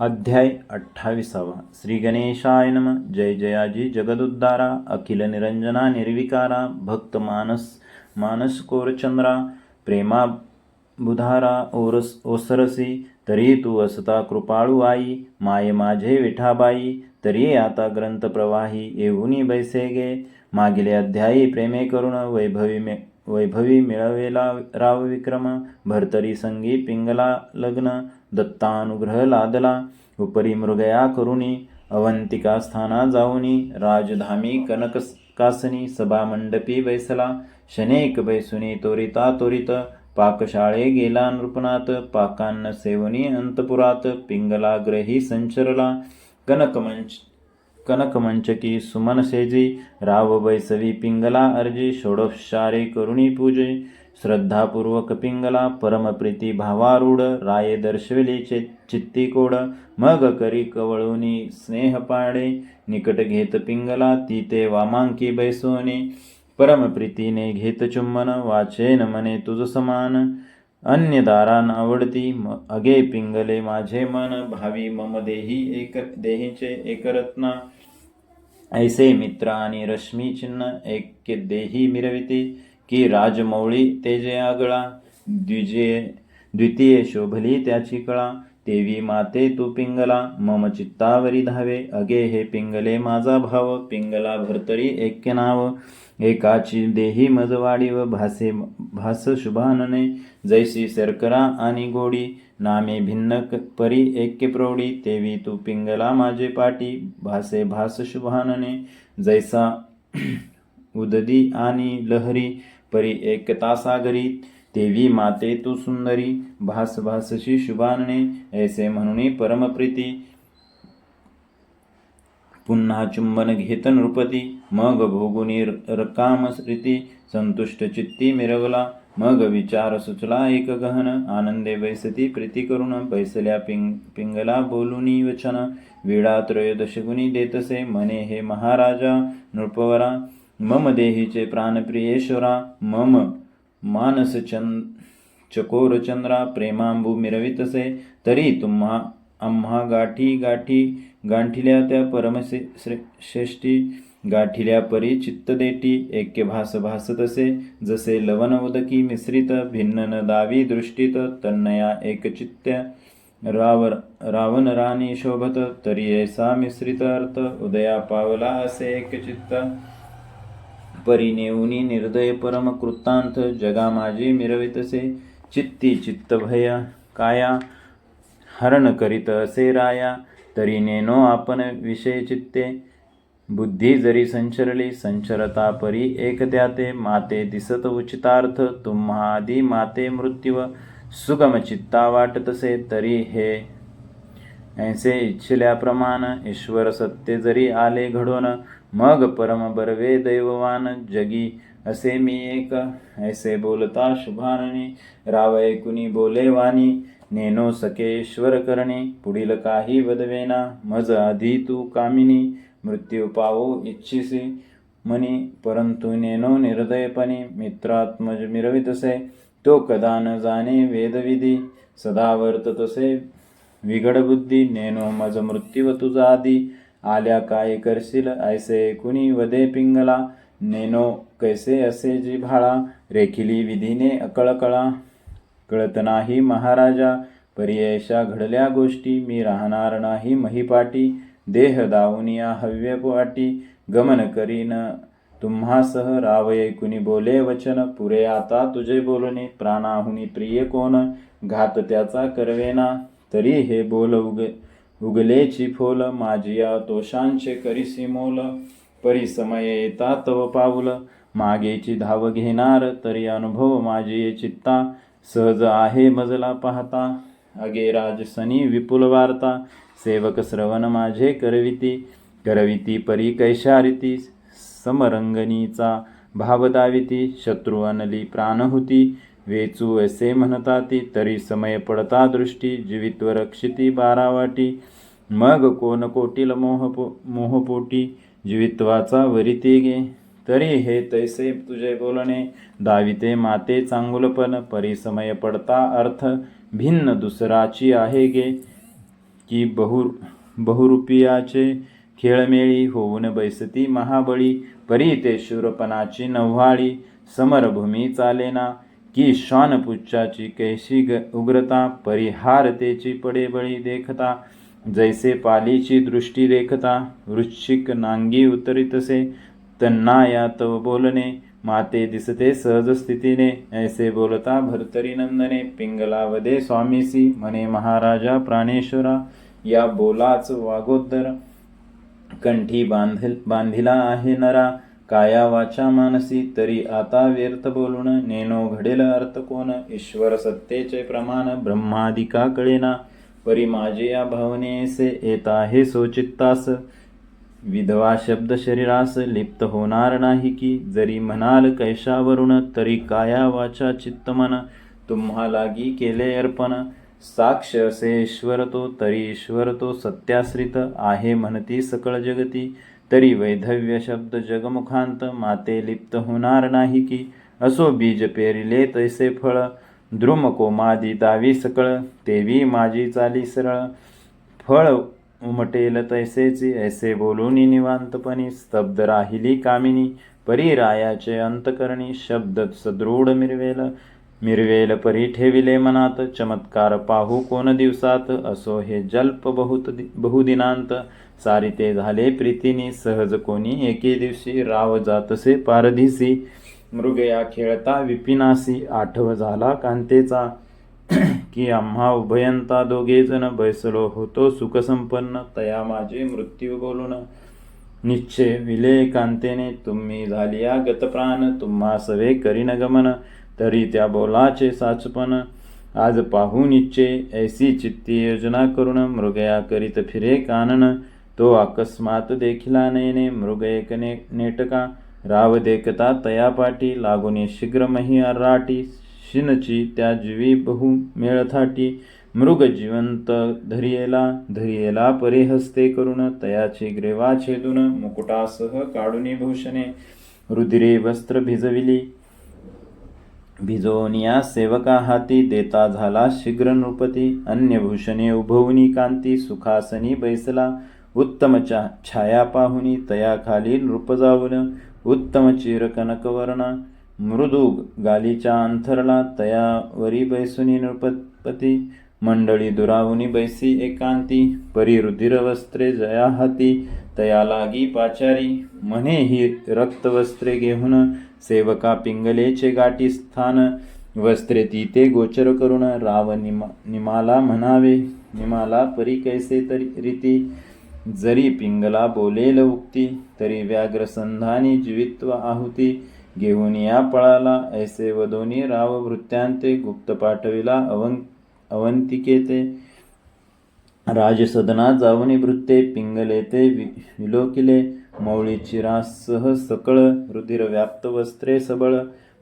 अध्याय अठ्ठावीसावा. श्री गणेशाय नम. जय जयाजी जगदुद्धारा. अखिल निरंजना निर्विकारा. भक्त मानस मानस कोरचंद्रा. प्रेमा बुधारा. ओरस ओसरसी. तरी तू असता कृपाळू आई. माये माझे विठाबाई. तरी आता ग्रंथ प्रवाही. येऊनी बैसे गे मागिले अध्यायी प्रेमे करुण. वैभवी मे वैभवी मिळवेला राव विक्रम. भरतरी संगी पिंगला लग्न. दत्तानुग्रह लादला उपरी मृगया करुणी अवंतिका स्थाना जाऊनी राजधामी कनक कासनी सभामंडपी बैसला शनेक बैसुनी तोरिता तोरित पाकशाळे गेला नृपनाथ पाकान्न सेवनी अंतपुरात पिंगला ग्रही संचरला कनकमंच कनकमंचकी सुमन राववैसवी राव बैसवी पिंगला अर्जी षोडोपचारे करुणी पूजे श्रद्धापूर्वक पिंगला परमप्रीती भावारूढ राये दर्शविली चे चित्ती कोड मग करी कवळुनी स्नेह पाडे निकट घेत पिंगला ती ते वामांकी बैसोनी परमप्रीतीने घेत चुंबन वाचेन मने तुझ समान अन्य दारान आवडती म अगे पिंगले माझे मन भावी मम देही एक देहीचे एकरत्ना ऐसे मित्र आणि रश्मी चिन्ह ऐक्य देही मिरविती की राजमौळी तेजे आगळा द्विजे द्वितीय शोभली त्याची कळा देवी माते तू पिंगला मम चित्तावरी धावे अगे हे पिंगले माझा भाव पिंगला भरतरी ऐक्य नाव. एकाची देही मजवाडी व भासे भास शुभानने जैसी शर्करा आणि गोडी नामे भिन्न परी ऐक्य प्रौढी तेवी तू पिंगला माझे पाटी भासे भास शुभानने जैसा उददी आणि लहरी परी एकता सागरी देवी माते तू सुंदरी भास भासशी शुभानने ऐसे म्हणून परमप्रीती पुन्हा चुंबन घेत नृपती मग भोगुनी रकाम रीती संतुष्ट चित्ती मिरवला मग विचार सुचला एक गहन आनंदे बैसती प्रीती करून बैसल्या पिंग पिंगला बोलुनी वचन। विडा त्रयोदशगुणी देतसे। मने हे महाराजा नृपवरा। मम देहीचे प्राणप्रियेश्वरा मम मानस चंद चकोर चंद्रा प्रेमांबू मिरवितसे। तरी तुम्हा आम्हा गाठी गाठी गांठिल्या त्या परमसे श्रे- श्रेष्ठी गाठिल्या परी चित्त देटी ऐक्य भास भासतसे जसे लवण उदकी मिश्रित भिन्न न दावी दृष्टीत तन्नया एकचित्त्य राव रावण राणी शोभत तरी ऐसा मिश्रित अर्थ उदया पावला असे एकचित्त परिनेऊनी निर्दय परम कृतांत जगा माझी मिरवितसे चित्ती चित्त भय काया हरण करीत असे राया. तरी नेनो आपण विषय चित्ते. बुद्धी जरी संचरली संचरता परी एक ते माते दिसत उचितार्थ तुम्हादी माते मृत्यूव सुगम चित्ता वाटतसे तरी हे. ऐसे इच्छिल्याप्रमाण ईश्वर सत्य जरी आले घडून मग परम बरवे दैववान जगी असे मी एक ऐसे बोलता शुभाननी राव ऐकुनी बोले वाणी नेनो सकेश्वर करणे पुढील काही वदवेना मज आधी तू कामिनी मृत्यू पावो इच्छिसी म्हणी परंतु नेनो निर्दयपणे मित्रात्मज मिरवितसे तो कदा न जाणे वेदविधी। सदा वर्ततसे विघडबुद्धी नेनो मज मृत्यू तुझा आधी आल्या काय करशील? ऐसे कुणी वदे पिंगला। नेनो कैसे असे जी भाळा रेखिली विधीने अकळकळा कळत नाही महाराजा पर्ययशा घडल्या गोष्टी। मी राहणार नाही महिपाटी। देह दावनिया हव्यवाटी गमन करीन तुम्हासह रावये कुणी बोले वचन पुरे आता तुझे बोलणे प्राणाहुनी प्रिय कोण घात त्याचा करवेना तरी हे बोल उग उगलेची फोल माझिया तोषांचे करिसी मोल परिसमय येता तव पाऊल मागेची धाव घेणार तरी अनुभव माझी चित्ता सहज आहे मजला पाहता अगे राजसनी विपुल वार्ता सेवक श्रवण माझे करविती करविती परी कैशारिती समरंगणीचा भाव दाविती शत्रू अनली प्राणहुती वेचू असे म्हणता ती तरी समय पडता दृष्टी जीवित्व रक्षिती बारावाटी मग कोण कोटील मोहपो मोहपोटी जीवित्वाचा वरिती गे. तरी हे तैसे तुझे बोलणे दाविते माते चांगुलपण परिसमय पडता अर्थ भिन्न दुसराची आहे गे. की बहु बहुरूपियाचे खेळमेळी होऊन बैसती महाबळी परी ते शूरपणाची नव्हाळी समरभूमी चालेना. की श्वानपुच्छाची कैशी ग उग्रता परिहारतेची पडे बळी देखता. जैसे पालीची दृष्टी देखता वृश्चिक नांगी उतरितसे तन्ना या तव बोलणे. माते दिसते सहज स्थितीने. ऐसे बोलता भर्तरी नंदने पिंगलावदे स्वामीसी म्हणे महाराजा प्राणेश्वरा या बोलाच वागोदर कंठी बांधल बांधिला आहे नरा काया वाचा मानसी तरी आता व्यर्थ बोलून नेनो घडेल अर्थ कोण? ईश्वर सत्तेचे प्रमाण ब्रह्मादिका कळेना. परी माझे या भावनेसे येता हे सोचित्तास विधवा शब्द शरीरास लिप्त होणार नाही की? जरी म्हणाल कैशावरून तरी काया वाचा चित्तमन तुम्हा लागी केले अर्पण. साक्ष असे ईश्वर तो तरी ईश्वर तो सत्याश्रित आहे म्हणती सकळ जगती. तरी वैधव्य शब्द जगमुखांत माते लिप्त होणार नाही की? असो बीज पेरिले तैसे फळ. द्रुम कोमादी दावी सकळ तेवी माझी चाली सरळ. फळ उमटेल तैसेची ऐसे बोलून निवांतपणी स्तब्ध राहिली कामिनी. परी रायाचे अंतकरणी शब्द सदृढ मिरवेल. मिरवेल परी ठेविले मनात चमत्कार पाहू कोण दिवसात? असो हे जल्प बहुत बहुदिनांत. सारिते झाले प्रीतीनी सहज कोणी एके दिवशी राव जातसे पारधीसी. मृगया खेळता विपिनासी आठव झाला कांतेचा. की आम्हा उभयंता दोघेजण बैसलो होतो सुखसंपन्न. तया माझे मृत्यू बोलून. निश्चय विले कांतेने तुम्ही झालिया गतप्राण तुम्हा सवे करीन गमन. तरी त्या बोलाचे साचपण. आज पाहू निश्चय ऐसी चित्ती योजना करून मृगया करीत फिरे कानन. तो अकस्मात देखिला नयने मृग एक ने नेटका. राव देखता तया पाटी लागुनी शीघ्र मही अर्राटी शिनची त्या जीवी बहु मेळथाटी मृग जिवंत धरियेला धरियेला परिहस्ते करून तयाची ग्रेवा छेदून मुकुटासह काढुनी भूषणे. रुधिरे वस्त्र भिजविली. भिजोनिया सेवका हाती देता झाला शीघ्र नृपती. अन्य भूषणे उभवनी कांती सुखासनी बैसला. उत्तम छाया पाहुनी तया खाली नृप जाऊन. उत्तम चिरकनकवर्ण. मृदुग गालीच्या अंथरला तयावरी बैसुनी नृपती मंडळी दुरावुनी बैसी एकांती परी रुधिर वस्त्रे जया हाती तया लागी पाचारी म्हणे ही रक्तवस्त्रे घेऊन सेवका पिंगलेचे गाठी स्थान वस्त्रे ती ते गोचर करून राव निमा निमाला म्हणावे निमाला परी कैसे तरी रीती जरी पिंगला बोलेल उक्ती तरी व्याघ्र संधानी जीवित्व आहुती घेऊन या पळाला. ऐसे वदोनी राव वृत्त्यांते गुप्त पाठविला अवं अवंतिकेते. राजसदना जावनी वृत्ते पिंगले ते वि विलोकिले. मौळी चिरासह सकळ रुधिर व्याप्त वस्त्रे सबळ.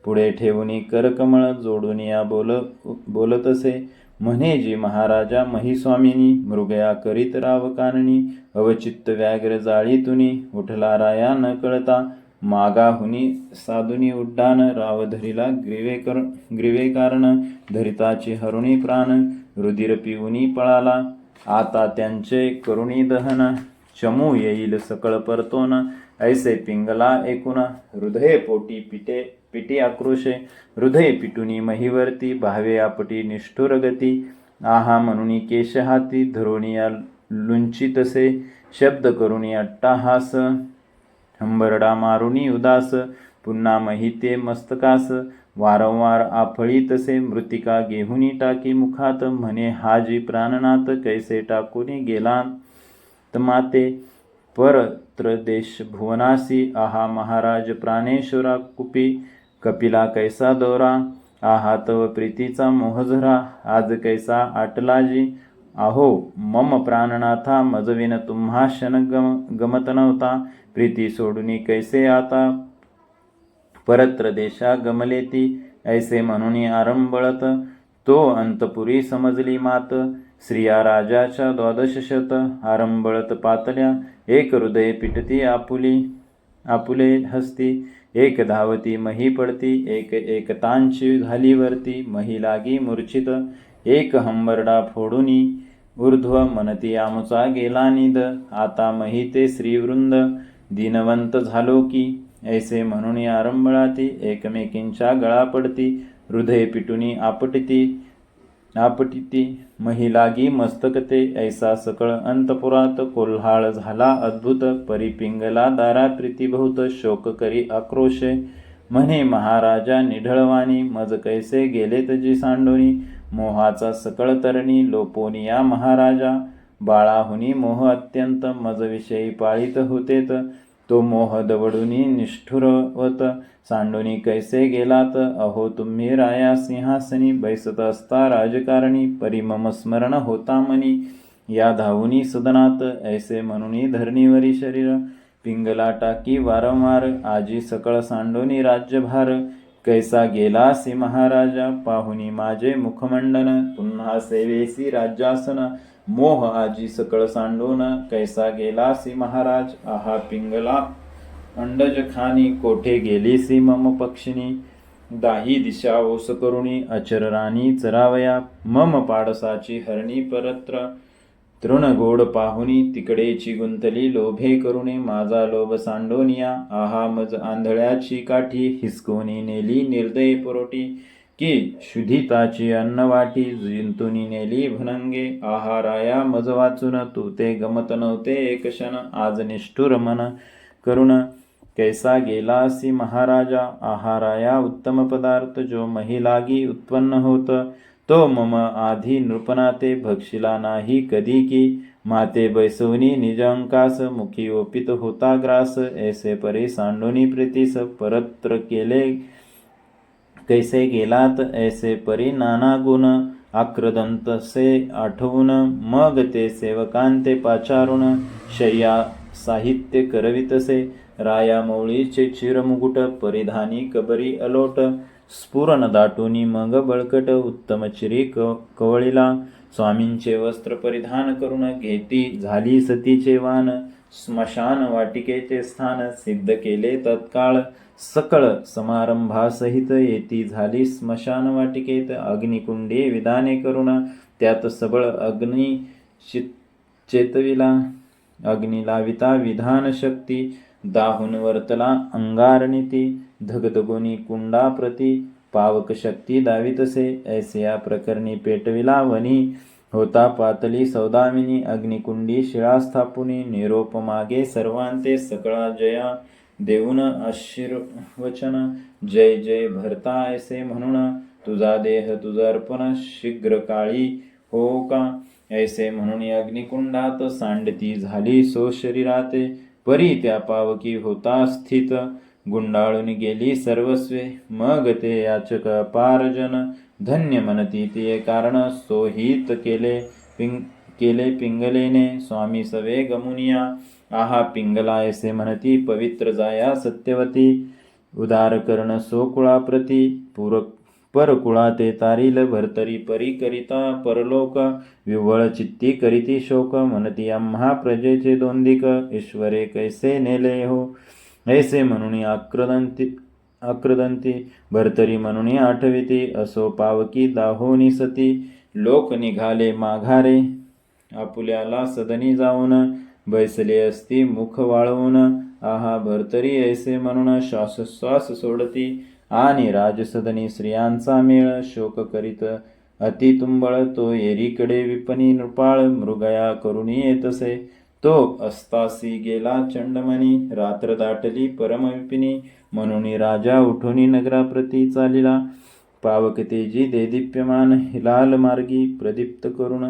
पुढे ठेवणी करकमळ जोडून या बोल बोलतसे. म्हणे जी महाराजा महिस्वामिनी मृगया करीत राव काननी अवचित्त व्याघ्र जाळीतुनी उठला राया न कळता. मागाहुनी साधुनी उड्डाण राव धरिला ग्रीवेकारण धरिताची हरुणी प्राण रुधिर पिऊनी पळाला आता त्यांचे करुणी दहन चमू येईल सकळ परतोन ऐसे पिंगला एकूण हृदय पोटी पिटे पिटी आक्रोशे हृदय पिटुनी महिवर्ती भावे आपटी निष्ठुर गती आहा म्हणून केश हाती धरोनिया लुंचितसे शब्द करुणी अट्टाहास हंबरडा मारुनी उदास. पुन्हा महिते मस्तकास. वारंवार आफळी तसे मृतिका घेहुनी टाकी मुखात. म्हणे हाजी प्राणनाथ कैसे टाकूनी गेला? माते परत्र देश भुवनासी आहा महाराज प्राणेश्वरा कुपी. कपिला कैसा दोरा? आहा तव प्रीतीचा मोहझरा आज कैसा आटलाजी अहो मम प्राणनाथा मजविन तुम्हा क्षण गम गमत नव्हता. प्रीती सोडूनी कैसे आता? परत्र देशा गमलेती ऐसे म्हणून आरंबळत तो अंतपुरी समजली मात. स्त्रिया राजाच्या द्वादश शत. आरंबळत पातल्या. एक हृदय पिटती आपुली आपुले हस्ती. एक धावती मही पडती. एक एकतांची झाली वरती. मही लागी मूर्छित. एक हंबरडा फोडूनी. ऊर्ध्व मनती आमुचा गेला निद. आता महिते श्रीवृंद. दीनवंत झालो की ऐसे म्हणून आरंभळाती एकमेकींच्या गळा पडती हृदय पिटुनी आपटिती आपटिती महिलागी मस्तकते ऐसा सकळ अंतपुरात कोल्हाळ झाला अद्भुत परिपिंगला दारा प्रीतीभूत शोक करी आक्रोशे. म्हणे महाराजा निढळवाणी मज कैसे गेले तजी सांडोनी मोहाचा सकळ तरणी लोपोनिया महाराजा. बाळाहुनी मोह अत्यंत मज विषयी पाळीत होतेत. तो मोह दवडुनी निष्ठुरवत सांडोनी कैसे गेलात? अहो तुम्ही राया सिंहासनी. बैसत असता राजकारणी. परिमम स्मरण होता मनी. या धावुनी सदनात. ऐसे म्हणूनी धरणीवरी शरीर. पिंगला टाकी वारंवार. आजी सकळ सांडोनी राज्यभार. कैसा गेलासी महाराजा? पाहुनी माझे मुखमंडन. पुन्हा सेवेसी राज्यासन. मोह आजी सकळ सांडून कैसा गेलासी महाराज? आहा पिंगला. अंडज खानी कोठे गेलीसी मम पक्षिणी दाही दिशा ओस करुणी अचर राणी चरावया. मम पाडसाची हरणी परत्र. तृणगोड पाहुनी तिकडेची गुंतली लोभे करुणे माझा लोभ सांडोनिया. आहा मज आंधळ्याची काठी हिसकोनी नेली निर्दय पुरोटी. की शुधिताची अन्नवाटी जिंतुनी नेली भनंगे. आहाराया मज वाचून तू ते गमत नव्हते. एक क्षण आज निष्ठुर मन करुण कैसा गेलासी महाराजा. आहाराया उत्तम पदार्थ जो महिलागी उत्पन्न होत तो मम आधी नृपनाते भक्षिला नाही कधी की. माते बैसवनी निजंकास मुखी ओपित होता ग्रास. ऐसे परे सांडोनी प्रीतीस परत्र केले कैसे गेलात ऐसे परी नाना गुण आक्रदंतसे आठवून मग ते सेवकांते पाचारुण शय्या साहित्य करवितसे राया मौळीचे चिरमुकुट परिधानी कबरी अलोट स्फुरण दाटुनी मग बळकट उत्तम चिरी क कवळीला स्वामींचे वस्त्र परिधान करून घेती झाली सतीचे वान स्मशान वाटिकेचे स्थान सिद्ध केले. तत्काळ सकळ समारंभासहित येती झाली. स्मशान वाटिकेत अग्निकुंडे विधाने करून त्यात सबळ अग्नि चित चेतविला. अग्निलाविता विधानशक्ती विधान शक्ती. वर्तला अंगारनिती धगधगुनी कुंडाप्रती पावक शक्ती दावितसे. ऐसे या प्रकरणी पेटविला वनी. होता पातली सौदामिनी अग्निकुंडी शिळास्थापुनी निरोपमागे निरोप मागे सर्वांते सकळा जया देऊन आशीर्वचन जय जय भरता ऐसे म्हणून तुझा देह तुझा अर्पण शीघ्र काळी हो का? ऐसे म्हणून अग्निकुंडात सांडती झाली सो शरीराते परी त्या पावकी होता स्थित. गुंडाळून गेली सर्वस्वे. मग ते याचक पारजन धन्य म्हणती ते कारण सोहित केले पिंग केले पिंगलेने. स्वामी सवे गमुनिया आहा पिंगला ऐसे म्हणती पवित्र जाया सत्यवती. उदार कर्ण सोकुळाप्रती पूर परकुळा ते तारील भरतरी परी करिता परलोक विव्वळ चित्ती करीती शोक. म्हणती आम्हा प्रजेचे दोंदिक ईश्वरे कैसे नेले हो? ऐसे म्हणून आक्रदंती आक्रदंती भरतरी म्हणून आठविती असो पावकी दाहोनी सती लोक निघाले माघारे आपुल्याला सदनी जाऊन बैसले असती मुख वाळवून आहा भरतरी ऐसे म्हणून श्वासोश्वास सोडती आणि राजसदनी स्त्रियांचा मेळ शोक करीत अति तुंबळ तो एरीकडे विपणी नृपाळ मृगया करुणी येतसे तो अस्तासी गेला चंडमणी रात्र दाटली परमविपिनी म्हणून राजा उठून नगराप्रती चालिला. पावक तेजी देदीप्यमान हिलाल मार्गी प्रदीप्त करून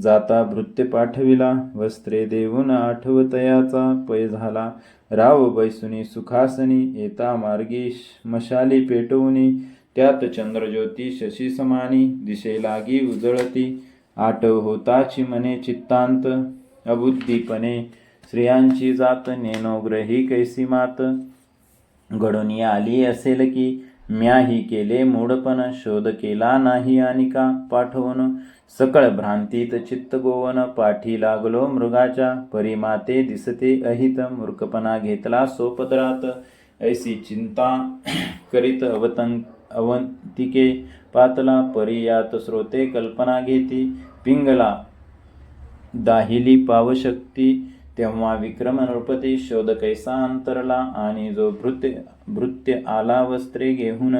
जाता भृत्य पाठविला. वस्त्रे देऊन आठवतयाचा पय झाला. राव बैसुनी सुखासनी येता मार्गी मशाली पेटवुनी त्यात चंद्रज्योती शशी समानी दिशे लागी उजळती आटव होताची मने चित्तांत. अबुद्धीपणे स्त्रियांची जात नेनोग्रही कैसी मात. घडून आली असेल की म्याही केले मूडपण शोध केला नाही आणि का? पाठवून सकळ भ्रांतीत चित्त गोवन पाठी लागलो मृगाच्या परिमाते दिसते अहित. मूर्खपणा घेतला सोपदरात. ऐसी चिंता करीत अवतं अवंतिके पातला. परियात श्रोते कल्पना घेती. पिंगला दाहिली पावशक्ती तेव्हा विक्रम नृपती शोध कैसा अंतरला आणि जो भृत्य भृत्य आला वस्त्रे घेऊन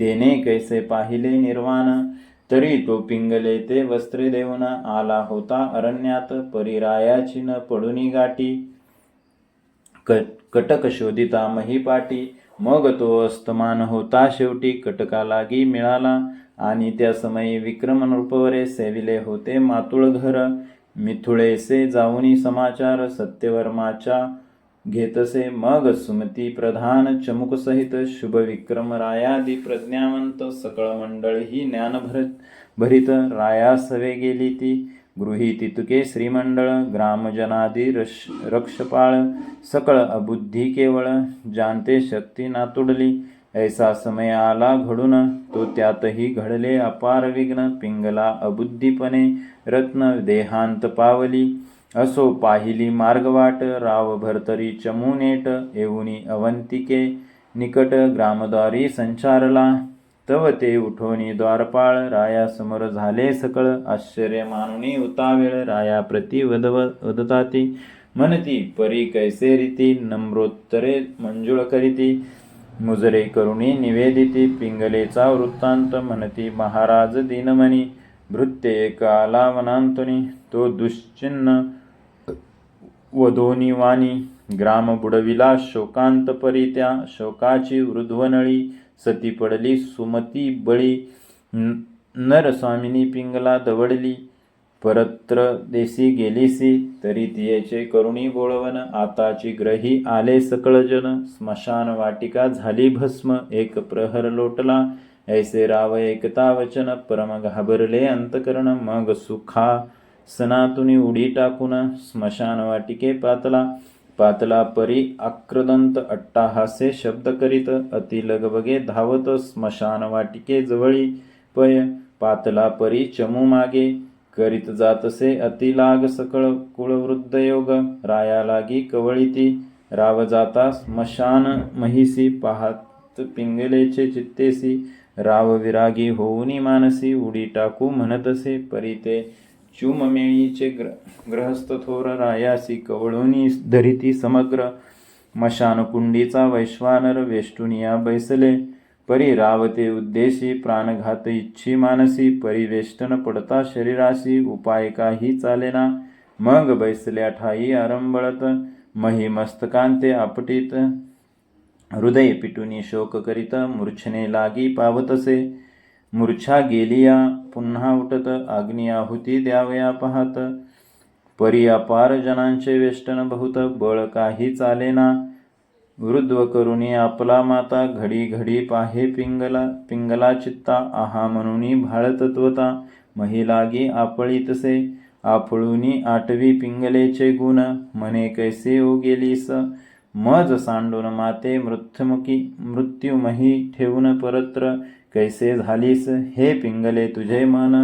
तेने कैसे पाहिले निर्वाण? तरी तो पिंगले ते वस्त्रे देऊन आला होता अरण्यात परिरायाची न पडुनी गाठी. क कटक शोधिता महिपाटी मग तो अस्तमान होता शेवटी कटका लागी मिळाला. आणि त्या समयी विक्रम नृपवरे सेविले होते मातुळ घर मिथुळेसे जाऊनी समाचार सत्यवर्माच्या घेतसे मग सुमती प्रधान चमुक सहित शुभ विक्रम रायादी प्रज्ञावंत सकळ मंडळ ही ज्ञान भरत भरित रायासवे गेली ती. गृही तुके श्रीमंडळ ग्रामजनादी रश रक्षपाळ सकळ अबुद्धी केवळ जानते शक्ती नातुडली ऐसा समय आला घडून तो त्यातही घडले अपार विघ्न पिंगला अबुद्धीपणे रत्न देहांत पावली. असो पाहिली मार्गवाट राव भरतरी चमूनेट येऊनी अवंतिके निकट ग्रामद्वारी संचारला. तव ते उठोनी द्वारपाळ राया समोर झाले सकळ आश्चर्य मानुनी उतावेळ राया प्रति वदव वदताती. म्हणती परी कैसे रीती नम्रोत्तरे मंजुळ करीती. मुजरे करुणी निवेदिती पिंगलेचा वृत्तांत म्हणती महाराज दिनमणी भृत्ये कालावनांतुनी तो दुश्चिन्न वधोनी वाणी ग्राम बुडविला शोकांत परित्या शोकाची वृध्वनळी सती पडली सुमती बळी न- नरस्वामिनी पिंगला दवडली परत्र देसी गेलीसी तरी तियेचे करुणी बोळवन आताची ग्रही आले सकळजन स्मशान वाटिका झाली भस्म एक प्रहर लोटला ऐसे राव एकता वचन परम घाबरले अंतकरण मग सुखा सनातुनी उडी टाकून स्मशान वाटिके पातला पातला परी आक्रदंत अट्टाहासे शब्द करीत अति लगबगे धावत स्मशान वाटिके जवळी पय पातला परी चमू मागे करीत जातसे अतिलाग सकळ कुळवृद्ध योग राया लागी कवळीती राव जाता स्मशान महिसी पाहत पिंगलेचे चित्तेसी. राव विरागी होऊनी मानसी उडी टाकू म्हणतसे परिते. चुममेळीचे ग्र ग्रहस्थ थोर रायासी कवळुनी धरिती समग्र. मशानकुंडीचा वैश्वानर वेष्टुनिया बैसले. परिरावते उद्देशी प्राणघात इच्छी मानसी परिवेष्टन पडता शरीराशी उपाय काही चालेना. मग बैसल्या ठाई आरंबळत मही मस्तकांते आपटीत. हृदय पिटुनी शोक करीत मूर्छने लागी पावतसे. मूर्छा गेलिया पुन्हा उठत अग्नी आहुती द्यावया पाहत. परी अपार जनांचे वेष्टन बहुत बळ काही चालेना. वृद्ध करुणी आपला माता घडी घडी पाहे पिंगला पिंगला चित्ता आहा म्हणूनी भाळतत्वता महिलागी आपळी तसे आफळूनी आठवी पिंगलेचे गुण म्हणे कैसे ओ गेलीस मज सांडून माते मृत्युमुखी मृत्युमही ठेवून परत्र कैसे झालीस? हे पिंगले तुझे मन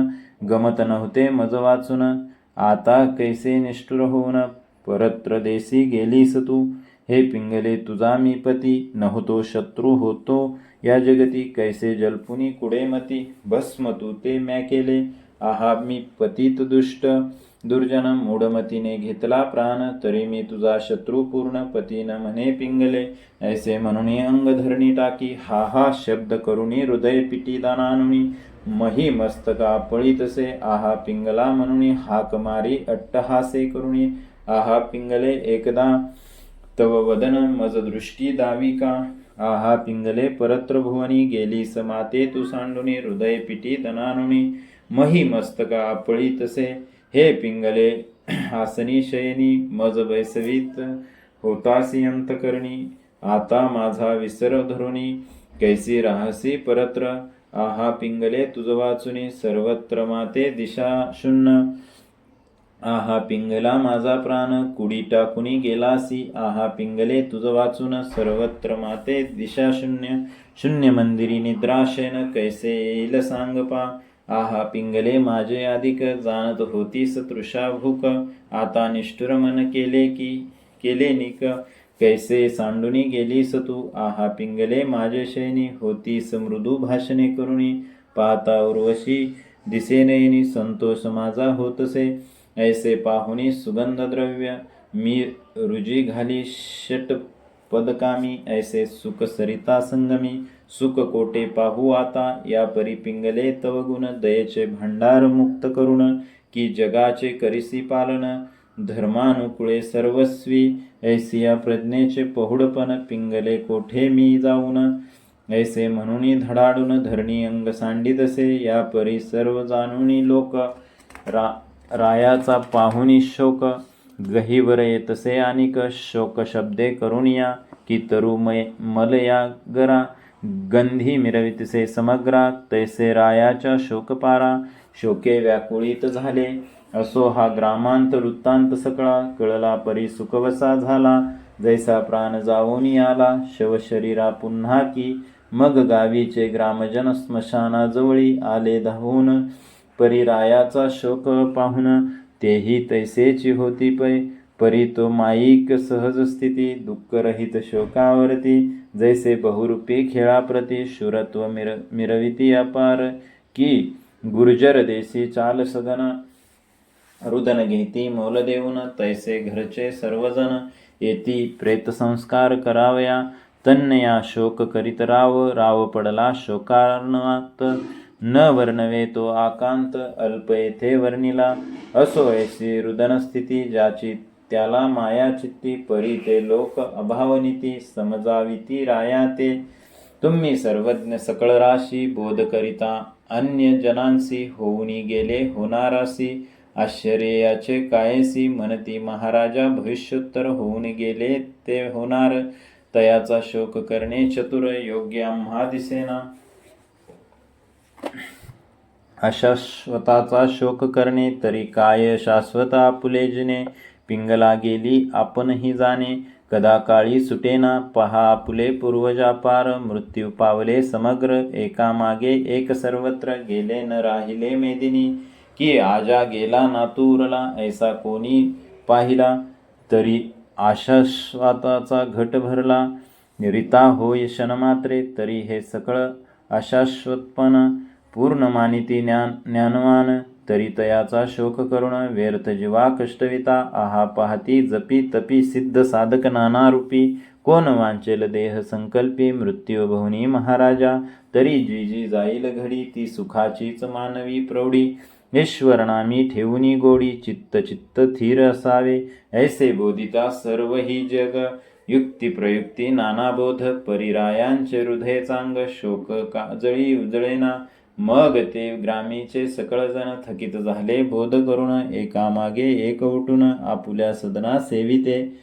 गमत नव्हते मज वाचून आता कैसे निष्ठुर होऊन परत्र देसी गेलीस तू? हे पिंगले तुझा मी पती नव्हतो शत्रू होतो. या जगती कैसे जलपुनी कुडेमती भस्म तू ते म्या केले. आहा मी पतित दुष्ट दुर्जन मूढमतीने घेतला प्राण तरी मी तुझा शत्रू पूर्ण पतीन म्हणे पिंगले. ऐसे म्हणून अंग धरणी टाकी हा हा शब्द करुणी हृदय पिटी दानानुनी. मही मस्तका पळीतसे आहा पिंगला म्हणून हाक मारी अट्टहासे करुणी आहा पिंगले एकदा तव वदन मज दृष्टी दावी का आहा पिंगले परत्र भुवनी गेली समाते तू सांडुनी हृदय पिटी दनानुनी मही मस्तका आपळी तसे। हे पिंगले आसनी शयनी मज बैसवीत होतासी अंतकरणी। आता माझा विसर धरुनी कैसी राहसी परत्र। आहा पिंगले तुझ वाचुनी सर्वत्र माते दिशा शून्य आहा पिंगला माझा प्राण कुडी टाकुनी गेलासी? आहा पिंगले तुझ वाचून सर्वत्र माते दिशा शून्य शून्य मंदिरी निद्राशेन कैसे येईल सांग पा? आहा पिंगले माझे अधिक जाणत होतीस तृषा भूक आता निष्ठुर मन केले की केले निक कैसे सांडुनी गेलीस तू? आहा पिंगले माझे शैनी होतीस मृदू भाषणे करुणी पाहता उर्वशी दिसेनेनी संतोष माझा होतसे ऐसे पाहुणे सुगंध द्रव्य मी रुजी घाली षट पदकामी ऐसे सुख सरिता संगमी सुख कोटे पाहू आता या परी पिंगले तव गुण दयेचे भांडार मुक्त करुण की जगाचे करिसी पालन धर्मानुकुळे सर्वस्वी ऐसिया प्रज्ञेचे पहुडपण पिंगले कोठे मी जाऊन ऐसे म्हणून धडाडून धरणी अंग सांडितसे या परी सर्व जाणुनी लोक रा रायाचा पाहुनी शोक गहीवर येतसे आणिक शोक शब्दे या की तरुमय मलया गरा गंधी मिरवितसे समग्रा तैसे रायाच्या शोकपारा शोके व्याकुळीत झाले. असो हा ग्रामांत वृत्तांत सकळा कळला परी सुखवसा झाला. जैसा प्राण जाऊन आला शवशरीरा पुन्हा की मग गावीचे ग्रामजन स्मशानाजवळी आले धावून. परिरायाचा शोक पाहून तेही तैसेची होती पै. परी तो माईक सहज स्थिती दुःखरहित शोकावरती जैसे बहुरूपी खेळाप्रती शुरत्व मिर मिरविती अपार की गुर्जर देशी चाल सदन. रुदन घेती मोल देऊन तैसे घरचे सर्वजण येती प्रेतसंस्कार करावया. तन्नया शोक करीत राव राव पडला शोकारणात न वर्णवे तो आकांत अल्प येथे वर्णिला. असो ऐसी रुदनस्थिती ज्याची त्याला माया चित्ती परी ते लोक अभावनिती समजाविती राया ते. तुम्ही सर्वज्ञ सकळ राशी बोध करिता अन्य जनांसी होऊनी गेले होणारासी. आश्चर्याचे कायसी म्हणती महाराजा भविष्योत्तर होऊन गेले ते होणार. तयाचा शोक करणे चतुर योग्य आम्हा दिसेना अशाश्वताचा शोक करणे तरी काय शाश्वत आपुलेजने पिंगला गेली आपणही जाणे. कदा काळी सुटेना पहा आपुले पूर्वजा पार. मृत्यू पावले समग्र एका मागे एक सर्वत्र गेले न राहिले मेदिनी. की आजा गेला नातूरला ऐसा कोणी पाहिला? तरी आशाश्वाताचा घट भरला. रिता होय क्षणमात्रे तरी हे सकळ अशाश्वतपण. पूर्ण मानिती ज्ञान ज्ञानवान तरी तयाचा शोक करुण व्यर्थ जीवा कष्टविता आहा पाहती जपी तपी सिद्ध साधक नाना रूपी कोण वांचेल देह संकल्पी मृत्यू भवनी महाराजा तरी जी जी जाईल घडी ती सुखाचीच मानवी प्रौढी. ईश्वरनामी ठेवूनी गोडी चित्त चित्त थीर असावे ऐसे बोधिता सर्व ही जग. युक्ती प्रयुक्ती नानाबोध परिरायांचे हृदय चांग शोक काजळी उजळेना मग ते ग्रामीचे सकळजण थकित झाले. बोध करून एकामागे एक उठून आपुल्या सदना सेविते.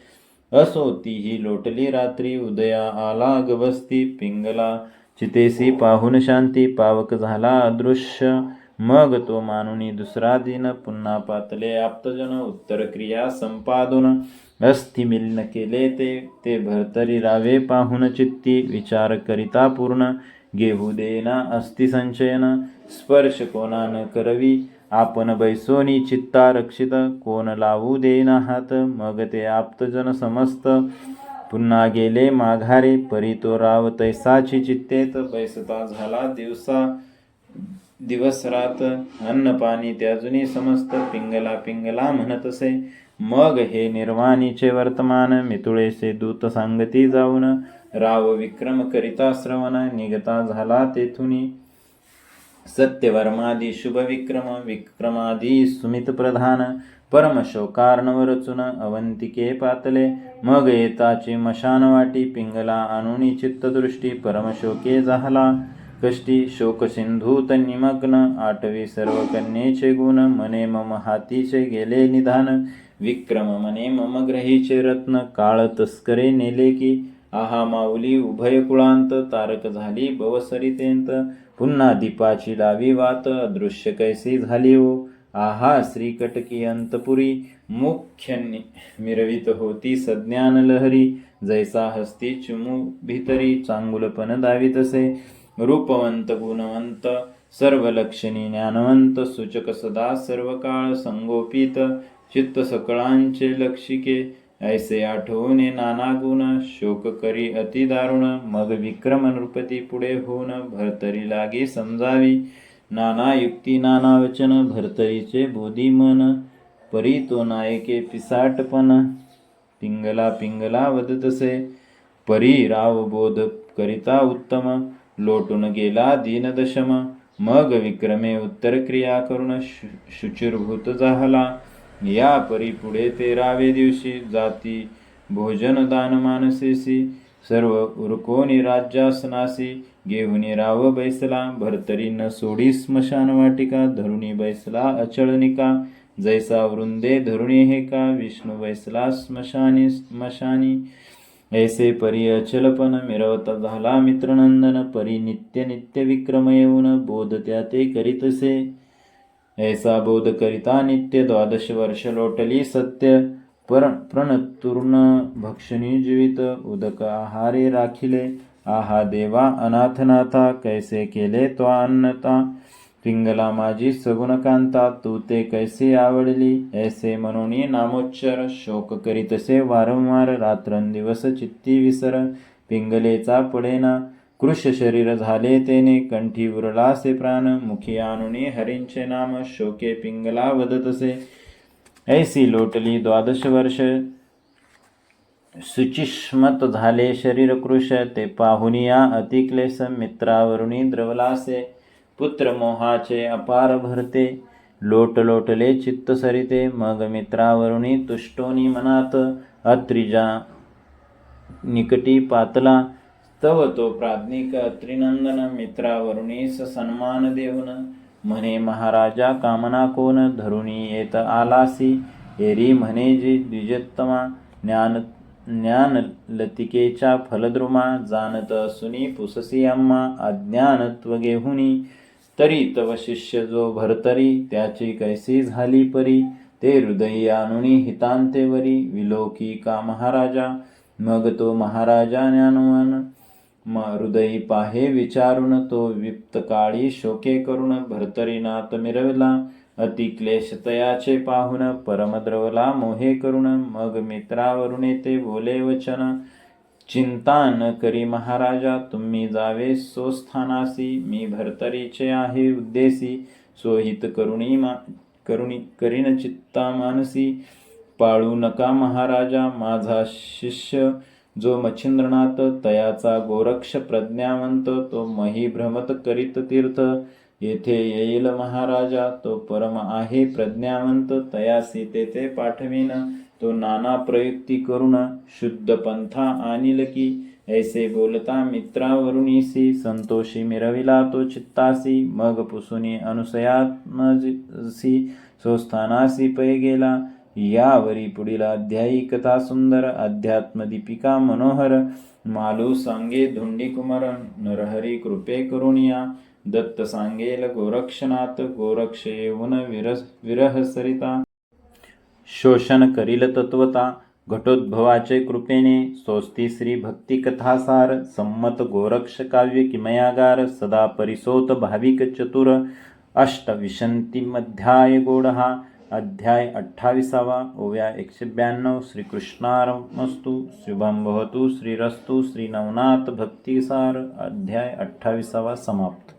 असो तीही लोटली रात्री. उदया आला गवस्ती पिंगला चितेसी पाहून शांती. पावक झाला अदृश्य. मग तो मानुनी दुसरा दिन पुन्हा पातले. आप्तजन उत्तर क्रिया संपादून अस्थि मिलन केले ते. ते भरतरी रावे पाहून चित्ती. विचार करिता पूर्ण. घेऊ देना अस्थि संचयन स्पर्श कोणा न करवी। आपण बैसोनी चित्ता रक्षित कोण लावू देना हात। मग ते आप्तजन समस्त। पुन्हा गेले माघारे परी तो राव तैसाची चित्तेत। बैसता झाला दिवसा दिवस रात। अन्न पाणी त्याजुनी समस्त पिंगला पिंगला म्हणतसे। मग हे निर्वाणीचे वर्तमान मितुळेसे दूत सांगती जाऊन। राव विक्रम करिता श्रवण निगता झाला तेथुनी. सत्यवर्मादी शुभ विक्रम विक्रमादी सुमित प्रधान परम शोकार्णव रचून अवंतिके पातले. मग येताची मशान वाटी पिंगला अनुनी चित्तदृष्टी परमशोके झाला. कष्टी शोकसिंधूत निमग्न आठवी सर्व कन्येचे गुण मने मम हातीचे गेले निधान. विक्रम मने मम ग्रहीचे रत्न काळ तस्करे नेले की आहा माऊली उभय कुळांत तारक झाली बवसरितेंत पुन्हा दीपाची लावी वात अदृश्य कैसी झाली ओ. आहा श्रीकटकी अंतपुरी मुख्य नि- मिरवित होती सज्ञान लहरी जैसा हस्ती चुमू भितरी चांगुलपण दावितसे रूपवंत गुणवंत सर्व लक्षणी ज्ञानवंत सूचक सदा सर्व काळ संगोपित चित्त सकळांचे लक्षिके ऐसे आठवणे नाना गुण शोक करी अति दारुण मग विक्रम नृपती पुढे होऊन भरतरी लागे समजावी. नाना युक्ती नाना वचन भरतरीचे बोधी मन परी तो नायके पिसाटपण पिंगला पिंगला वदतसे. परी राव बोध करिता उत्तम लोटून गेला दीनदशम मग विक्रमे उत्तर क्रिया करून शु शुचिर्भूत झाला. या परी पुढे तेरावे दिवशी जाती भोजन दान मानसेसी सर्व उरकोनी राज्यासनासी घेऊनी राव बैसला भरतरी न सोडी स्मशान वाटिका धरुणी बैसला अचळनिका जैसा वृंदे धरुणी हे का विष्णू बैसला स्मशानी स्मशानी. ऐसे परी अचलपण मिरवता झाला मित्रनंदन परी नित्य नित्य विक्रम येऊन बोध त्या ते करीतसे ऐसा बोध करिता नित्य द्वादश वर्ष लोटली सत्य पर प्रणतूर्ण भक्षणी जीवित उदक आहारे राखिले. आहा देवा अनाथनाथा कैसे केले तो अन्नता? पिंगला माझी सगुणकांता तू ते कैसे आवडली? ऐसे म्हणून नामोच्चर शोक करीतसे वारंवार रात्रंदिवस चित्ती विसर. पिंगलेचा पडेना कृश शरीर झाले तेने कंठी उरलासे प्राण मुखी आणुनी हरींचे नाम शोके पिंगला वदतसे. ऐसी लोटली द्वादश वर्ष. सुचिष्मत झाले शरीर कृश ते पाहुनिया अतिक्लेश मित्रावरुणी द्रवलासे. पुत्र मोहाचे अपार भरते लोट लोटले चित्त सरिते. मग मित्रावरुणी तुष्टोनी मनात अत्रिजा निकटी पातला. तव तो प्राज्ञिक त्रिनंदन मित्रावरुणीस सन्मान देऊन. म्हणे महाराजा कामना कोण धरुणी येत आलासी. एरी म्हणे जी द्विजोत्तमा. ज्ञान ज्ञान लतिकेच्या फलद्रुमा. जाणत सुनी पुससी अम्मा. अज्ञानत्व गेहुनी तरी तव शिष्य जो भरतरी त्याची कैसी झाली परी. ते हृदयी आणुनी हितांतेवरी. विलोकी का महाराजा? मग तो महाराजा ज्ञानवान हृदयी पाहे विचारून तो विप्त काळी शोके करून भरतरीनाथ मिरवला. अति क्लेश तयाचे पाहुन परमद्रवला मोहे करून मग मित्रावरुणे ते बोले वचन. चिंता न करी महाराजा तुम्ही जावे सोस्थानासी मी भरतरीचे आहे उद्देशी सोहित करुणी मा करुणी करीन चित्ता मानसी पाळू नका महाराजा माझा शिष्य. जो मच्छिंद्रनाथ तयाचा गोरक्ष प्रज्ञावंत तो मही भ्रमत करीत तीर्थ. येथे येईल महाराजा तो परम आहे प्रज्ञावंत तयासी तेथे पाठविन. तो नाना प्रयुक्ती करून शुद्ध पंथा आणील की ऐसे बोलता मित्रावरुणीसी संतोषी मिरविला तो चित्तासी मग पुसुनी अनुसयात्मसी स्वस्थानासी पै गेला यावरी पुढील अध्यायी कथा सुंदर अध्यात्मदीपिका मनोहर मालू सांगे धुंडी कुमार नरहरी कृपे करुणिया दत्त सांगेल गोरक्षनाथ गोरक्ष येऊन विरह विरहसरिता शोषण करील तत्वता घटोद्भवाचे कृपेने स्वस्ती श्री भक्ती कथासार संमत गोरक्ष काव्य किमयागार सदा परिसोत भाविक चतुर अष्टविशंतीमध्याय गोडहा अध्याय अठ्ठावीसावा ओव्या एकशे ब्याण्णव श्रीकृष्णारमस्तु शुभम भवतु श्रीरस्तु श्रीनवनाथ भक्तिसार. अध्याय अठ्ठावीसावा समाप्त.